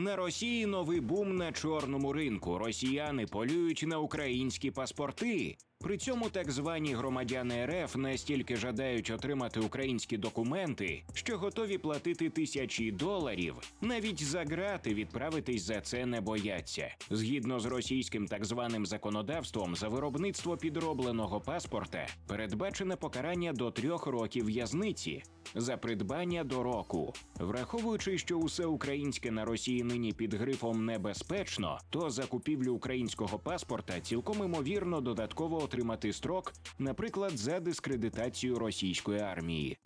На Росії новий бум на чорному ринку. Росіяни полюють на українські паспорти. При цьому так звані громадяни РФ настільки жадають отримати українські документи, що готові платити тисячі доларів. Навіть за грати відправитись за це не бояться. Згідно з російським так званим законодавством, за виробництво підробленого паспорта передбачене покарання до трьох років в'язниці. За придбання до року, враховуючи, що усе українське на Росії нині під грифом небезпечно, то за купівлю українського паспорта цілком імовірно додатково отримати строк, наприклад, за дискредитацію російської армії.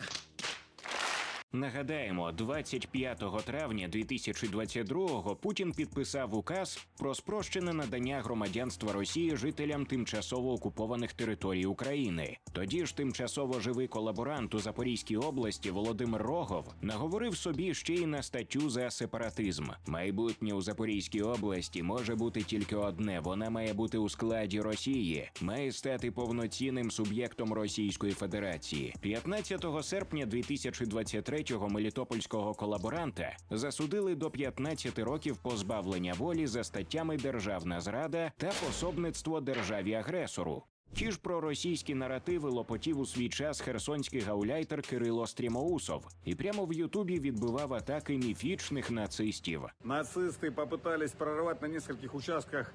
Нагадаємо, 25 травня 2022-го Путін підписав указ про спрощене надання громадянства Росії жителям тимчасово окупованих територій України. Тоді ж тимчасово живий колаборант у Запорізькій області Володимир Рогов наговорив собі ще й на статтю за сепаратизм. Майбутнє у Запорізькій області може бути тільки одне: вона має бути у складі Росії, має стати повноцінним суб'єктом Російської Федерації. 15 серпня 2023 го мелітопольського колаборанта засудили до 15 років позбавлення волі за статтями державна зрада та пособництво державі агресору. Ті ж проросійські наративи лопотів у свій час херсонський гауляйтер Кирило Стрімоусов і прямо в Ютубі відбивав атаки міфічних нацистів. Нацисты попытались прорвать на нескольких участках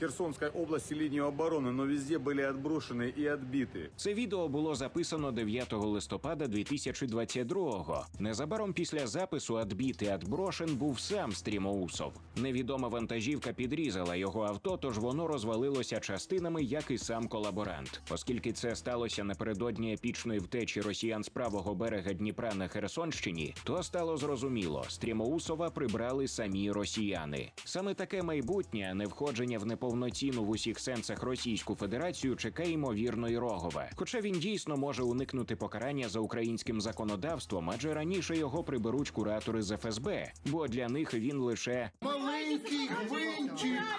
Херсонской области линию обороны, но везде были отброшены и отбиты. Це відео було записано 9 листопада 2022-го. Незабаром після запису «Отбітий отброшен» був сам Стрімоусов. Невідома вантажівка підрізала його авто, тож воно розвалилося частинами, як і сам колаборант. Оскільки це сталося напередодні епічної втечі росіян з правого берега Дніпра на Херсонщині, то стало зрозуміло, Стрімоусова прибрали самі росіяни. Саме таке майбутнє, а не входження в неповноцінну в усіх сенсах Російську Федерацію, чекає ймовірно і Рогове. Хоча він дійсно може уникнути покарання за українським законодавством, адже раніше його приберуть куратори з ФСБ, бо для них він лише Маленький гвинтик.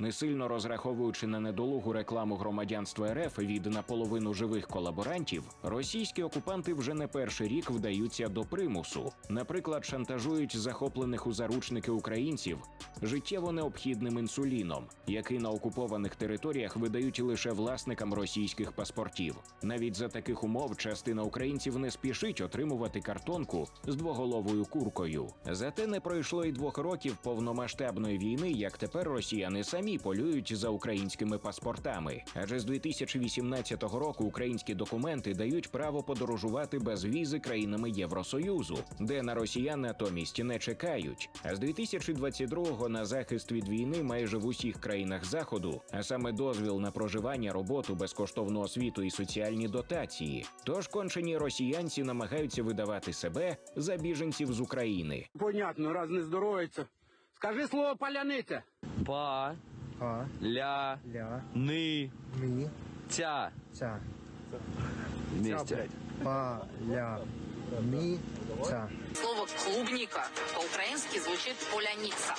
Не сильно розраховуючи на недолугу рекламу громадянства РФ від наполовину живих колаборантів, російські окупанти вже не перший рік вдаються до примусу. Наприклад, шантажують захоплених у заручники українців життєво необхідним інсуліном, який на окупованих територіях видають лише власникам російських паспортів. Навіть за таких умов частина українців не спішить отримувати картонку з двоголовою куркою. Зате не пройшло й двох років повномасштабної війни, як тепер росіяни самі полюють за українськими паспортами. Адже з 2018 року українські документи дають право подорожувати без візи країнами Євросоюзу, де на росіян натомість не чекають. А з 2022-го на захист від війни майже в усіх країнах заходу, а саме дозвіл на проживання, роботу, безкоштовну освіту і соціальні дотації. Тож кончені росіянці намагаються видавати себе за біженців з України. Понятно, раз не здоровиться. Скажи слово паляниця. Па, А, ля, ля, ни, ми, ця. ця. Вместе. Па, ля, ми, ця. Слово клубника по-украински звучит поляница.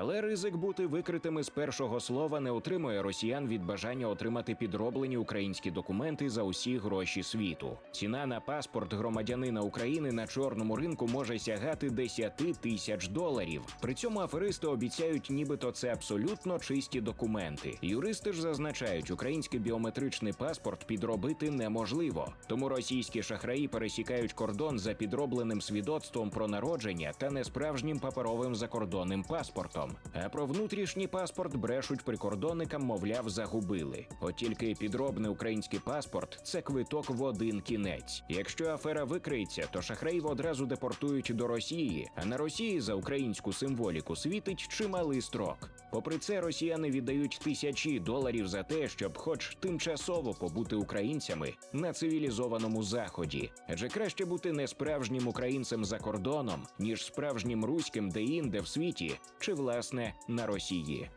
Але ризик бути викритими з першого слова не утримує росіян від бажання отримати підроблені українські документи за усі гроші світу. Ціна на паспорт громадянина України на чорному ринку може сягати 10 тисяч доларів. При цьому аферисти обіцяють, нібито це абсолютно чисті документи. Юристи ж зазначають, український біометричний паспорт підробити неможливо. Тому російські шахраї пересікають кордон за підробленим свідоцтвом про народження та несправжнім паперовим закордонним паспортом. А про внутрішній паспорт брешуть прикордонникам, мовляв, загубили. От тільки підробний український паспорт це квиток в один кінець. Якщо афера викриється, то шахраїв одразу депортують до Росії, а на Росії за українську символіку світить чималий строк. Попри це, росіяни віддають тисячі доларів за те, щоб, хоч тимчасово побути українцями на цивілізованому заході. Адже краще бути несправжнім українцем за кордоном, ніж справжнім руським де-інде в світі, чи власне на Росії.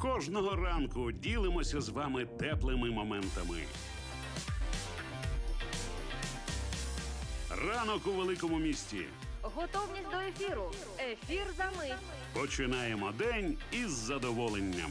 Кожного ранку ділимося з вами теплими моментами. Ранок у великому місті. Готовність до ефіру. Ефір за мить. Починаємо день із задоволенням.